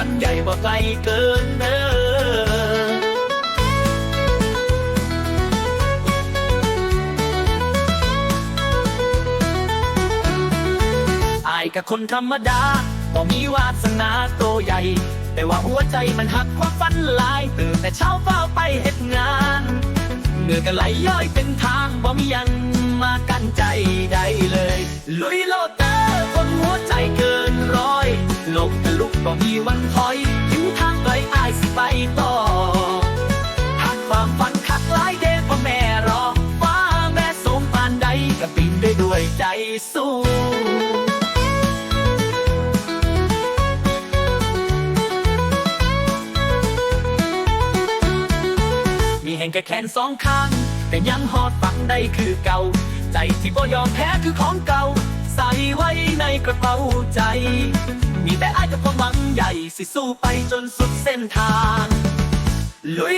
ฝันใหญ่บ่ไกลเกินเน้ออายกับคนธรรมดาบ่มีวาสนาโตใหญ่ แต่ว่าหัวใจมันหักความฝันลาย ตื่นแต่เช้าเฝ้าไปเฮ็ดงานเหนื่อกะไหลย้อยเป็นทางบ่มียังมากันใจใดเลย ลุยโลด ความฝันคักหลายเดพ่อแม่รอฟ้าแม่สมปานใดก็ปินได้ด้วยใจสู้มีแห่งแค่แขนสองข้าง แต่ยังหอดฝังได้คือเก่า ใจที่บ่ยอมแพ้คือของเก่า ใส่ไว้ในกระเป๋าใจ มีแต่อายกับความหวังใหญ่ สิสู้ไปจนสุดเส้นทาง ลุย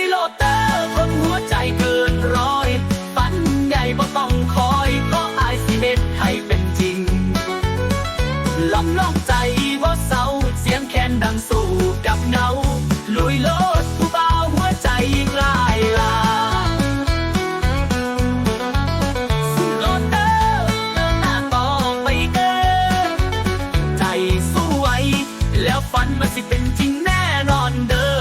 นดังสู่กับเนาลุยโลดผู้เบาหัวใจยิ่งลายลาสู่โลอหน้าต่อไปกินใจสู้ไวแล้วฝันมันสิเป็นจริงแน่นอนเด้อ